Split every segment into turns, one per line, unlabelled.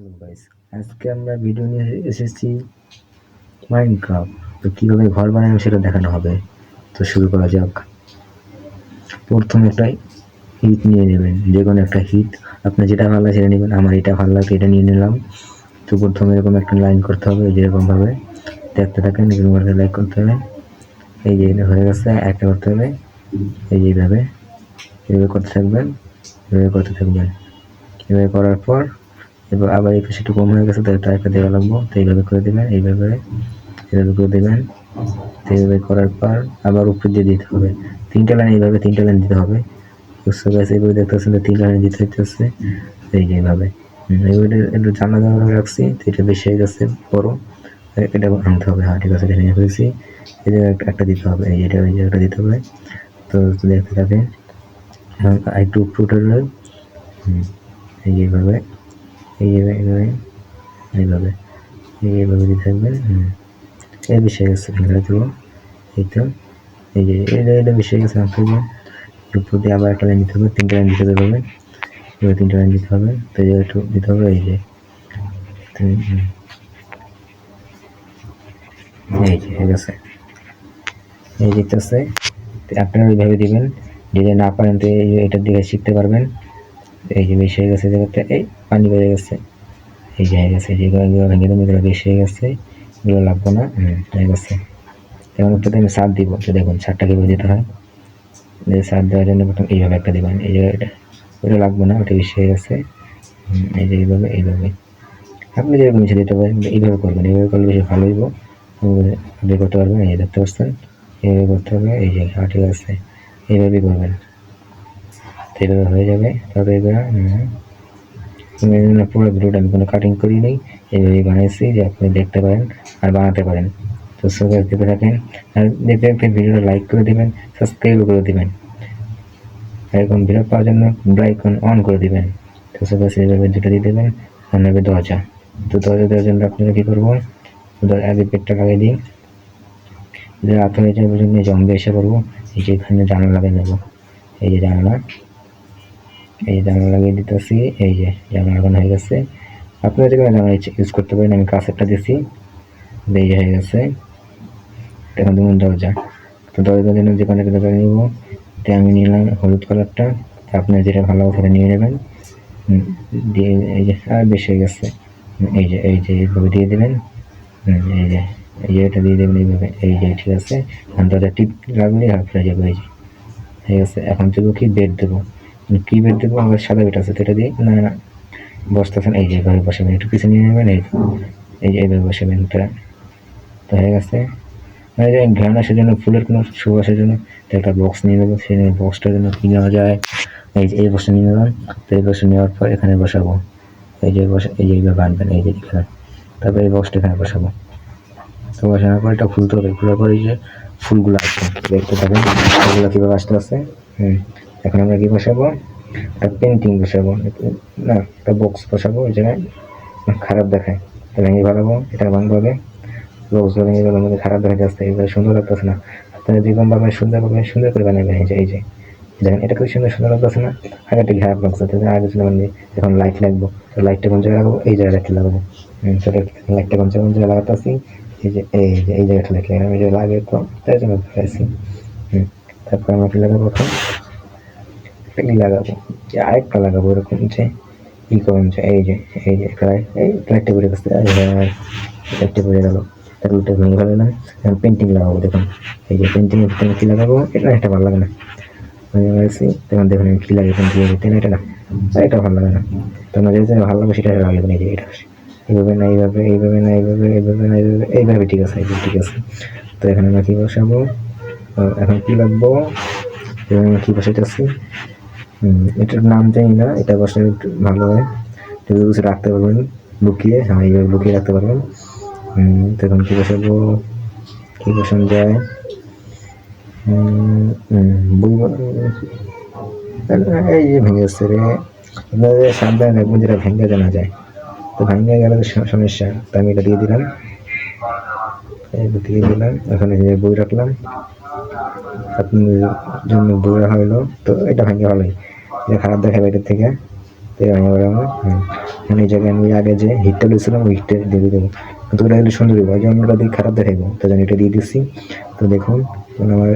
Hello guys আজকে আমরা video নিয়ে এসেছি মাইনক্রাফট তো কীভাবে ঘর বানানো সেটা দেখানো হবে। তো শুরু করা যাক। প্রথমে একটা হিট নিয়ে নেবেন। যে কোনো একটা হিট আপনার যেটা ভালো সেটা নেবেন। আমার এটা ভালো লাগে, এটা নিয়ে নিলাম। তো প্রথমে এরকম একটা লাইন করতে হবে যেরকমভাবে। দেখতে থাকেন, এরকম একটা লাইক করতে হবে। এই যে এটা হয়ে গেছে, একটা করতে হবে। এই যে এইভাবে। এইভাবে করতে থাকবেন, এভাবে করতে থাকবেন। এভাবে করার পর এবার আবার এই পাশে একটু কম হয়ে গেছে তো এটা একটা দেওয়া লাগবো। তো এইভাবে করে দেবেন, এইভাবে এইভাবে করে দেবেন। এইভাবে করার পর আবার উপর দিয়ে দিতে হবে। তিনটা লাইন এইভাবে, তিনটা লাইন দিতে হবে। বুঝতে পারছি এইভাবে দেখতে পাচ্ছেন তো তিনটা লাইন দিতে হচ্ছে এই যে এইভাবে। এইভাবে একটু জানা জানা রাখছি, তো এটা বেশি হয়ে গেছে বড়। এটা আনতে হবে। হ্যাঁ ঠিক আছে, এটা নিয়ে ফেলেছি। এই জায়গায় একটা- দিতে হবে। এই এটা ওই জায়গাটা দিতে হবে। তো দেখতে থাকেন। একটু উপরে উঠে এই যে এইভাবে এইভাবে এইভাবে এইভাবে এই এইভাবে দিতে থাকবেন হুম এই বেশি হয়ে গেছে দেবো। এই তো, এই যে এটা এটা বেশি হয়ে গেছে উপর দিয়ে আবার একটা লাইন দিতে হবে, তিনটা লাইন দিতে হবে। এবার তিনটা লাইন দিতে হবে, তো একটু দিতে হবে, এই যে। এই যে, হয়ে গেছে। এই দেখতেছে আপনারা ওইভাবে দিবেন, যদি না পারেন, তো দিকে শিখতে পারবেন। এই যে বেশি হয়ে গেছে এই পানি বেড়ে গেছে। এই যে হয়ে গেছে যেগুলো এগুলো ভেঙে দেবো বেশি হয়ে গেছে, এগুলো লাগবো না হুম হয়ে গেছে। যেমন একটু আমি সার দিব, তো দেখুন, সারটা কীভাবে দিতে হয়। যে সার দেওয়ার জন্য প্রথম এইভাবে একটা দেবেন, এই জায়গায় এটা, ওটা লাগবো না, ওটা বেশি হয়ে গেছে। এই যে এইভাবে এইভাবে। আপনি যেরকম ইচ্ছে দিতে পারেন, এইভাবে করবেন, এইভাবে করলে বেশি ভালো হইব। বের করতে পারবেন, এই দেখতে পাচ্ছেন, এইভাবে করতে হবে, এই যে হ্যাঁ ঠিক আছে, এইভাবেই করবেন। তো এইভাবে হয়ে যাবে তবে এবার জন্য পুরো ভিডিওটা আমি কোনো কাটিং করি নেই। এইভাবেই বানিয়েছি যে আপনি দেখতে পারেন আর বানাতে পারেন। তো সবাই দেখতে থাকেন। আর দেখতে দেখতে ভিডিওটা লাইক করে দিবেন সাবস্ক্রাইব করে দিবেন। এরকম ভিডিও পাওয়ার জন্য ব্লাইকন অন করে দিবেন। তো সবাই সেইভাবে দুটো দিয়ে দেবেন আর নেবে দরজা। তো দরজা দেওয়ার জন্য আপনারা কী করব? আগে পেটটা লাগিয়ে দিই। যে রাতের এই যে পর্যন্ত জম্বে এসে করব এই যে এখানে জানালা লাগিয়ে নেব এই যে জানালা। এই জানালা লাগিয়ে দিতেছি, এই যে জানালা লাগানো হয়ে গেছে। আপনারা যে কোনো জানালা ইউজ করতে পারেন, আমি কাছেরটা দিছি এই যে হয়ে গেছে। এখন দেখুন দরজা। তো দরজার জন্য যে কোনো দরজা নিব। তো আমি নিলাম হলুদ কালারটা। আপনার যেটা ভালো সেটা নিয়ে নেবেন। দিয়ে এই যে, আর বেশি হয়ে গেছে। এই যে এই যে এইভাবে দিয়ে দেবেন। এই যে এই যে এটা দিয়ে দেবেন এইভাবে। এই যে, ঠিক আছে। দরজা টিপ লাগলে হাফ হয়ে যাবে এই যে ঠিক আছে, এখন দেবো কি বেড দেবো। কি বেড দেবো? আমার সাদা বেড আছে এটা দিয়ে? না না বসতেছেন, এই যে এইভাবে বসাবেন একটু পিছনে নিয়ে নেবেন, এই এই যে এইভাবে বসাবেন এটা তো। হয়ে গেছে। মানে যে ঘ্রাণ আসার জন্য, ফুলের কোনো সুবাসের জন্য, তো একটা বক্স নিয়ে নেব। সেই বক্সটার জন্য কী নেওয়া যায়, এই যে, এই বক্সটা নিয়ে নিলাম। তো এই বক্সটা নেওয়ার পর এখানে বসাবো। এই যে বসে, এই যে এইভাবে আনবেন এই যে এখানে। তারপরে এই বক্সটা এখানে বসাবো। তো বসানোর পর এটা খুলতে হবে। খোলার পর এই যে ফুলগুলো আসবে দেখতে পাবেন। ফুলগুলো কীভাবে আসতে আসতে, হুম। এখন আমরা কি বসাবো? একটা পেন্টিং বসাবো না, একটা বক্স বসাবো জায়গায় খারাপ দেখায়। ভেঙে ভালাবো এটা ভাঙতে হবে বক্স ভেঙে গেলে আমাদের খারাপ দেখা যাচ্ছে এইভাবে সুন্দর লাগতেছে না। আপনারা যেরকম ভাবে সুন্দর করে বানাবেন এই যে। যে দেখেন, এটা খুব সুন্দর সুন্দর লাগতেছে না? আগে একটা খারাপ লাগছে আগে ছিল মানে এখন লাইট লাগবো। তো লাইটটা কোন জায়গায় লাগাবো? এই জায়গায় লাইটটা লাগাবো। লাইটটা কোন জায়গায় কোন জায়গায় লাগাতেছি এই যে এই যে, এই জায়গাটা লাইট লাগানো এই যে লাগে তো তাই জন্য তারপর আমরা কি লাগাবো এখন? একটা লাগাবো। যে আরেকটা লাগাবো, এরকম যে ই করুন, যে এই যে এই যে এই লাইটটা পড়ে গেছে যে পড়ে গেল। তার ভেঙে গেল না এখন পেন্টিং লাগাবো, দেখুন। এই যে পেন্টিং এর ভিতরে কি লাগাবো এটা একটা ভালো লাগে না। লাগাইছি তখন দেখুন আমি কি লাগে পেন্টিং এর এটা না এটা ভালো লাগে না। তোমার যেটা ভালো লাগে সেটা লাগাবে না যে এটা এইভাবে না, এইভাবে এইভাবে না, এইভাবে এইভাবে না, এইভাবে এইভাবে ঠিক আছে, এইভাবে ঠিক আছে। তো এখানে আমরা কি বসাবো? এখন কি লাগবো? এবার আমরা কি বসাইতেছি? এটার নাম জানি না, এটা বসালে একটু ভালো হয়। এগুলো কিছু রাখতে পারবেন, লুকিয়ে হ্যাঁ এইভাবে লুকিয়ে রাখতে পারবেন। তখন কি বসাবো, কী বসানো যায়। এই যে ভেঙে যাচ্ছে রে। আপনাদের সাবধানে রাখবেন যেটা ভেঙে জানা যায়। তো ভেঙে গেলে তো সমস্যা। তো আমি এটা দিয়ে দিলাম। দিয়ে দিলাম এখানে যে বই রাখলাম আপনাদের জন্য বই রাখা হলো তো এটা ভেঙে ভালোই এটা খারাপ দেখাবে এটার থেকে। এরকম হুম। মানে এই জায়গায় আমি আগে যে হিটটা দিয়েছিলাম ওই হিটটা দিয়ে দেবো কিন্তু ওটা হলে সুন্দর হবে যেমন ওটা দিয়ে খারাপ দেখাবো তো জানি এটা দিয়ে দিচ্ছি তো দেখুন আমার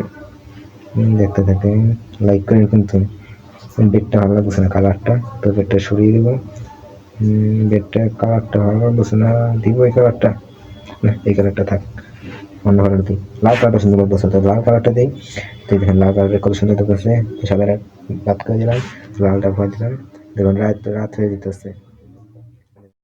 হুম, দেখতে থাকেন লাইক করেন কিন্তু বেডটা ভালো লাগছে না কালারটা তো বেডটা সরিয়ে দেবো। বেডটা কালারটা ভালো লাগছে না দিব এই কালারটা না এই কালারটা থাক। অন্য কালার দিই লাল কালারটা সুন্দর লাগতেছে তো লাল কালারটা দিই তো এখানে লাল কালারটা কত সুন্দর লাগতেছে সাদা বাদ করে দিলাম, লালটা ভয় দিলাম, দেখুন রাত রাত হয়ে যেতেছে।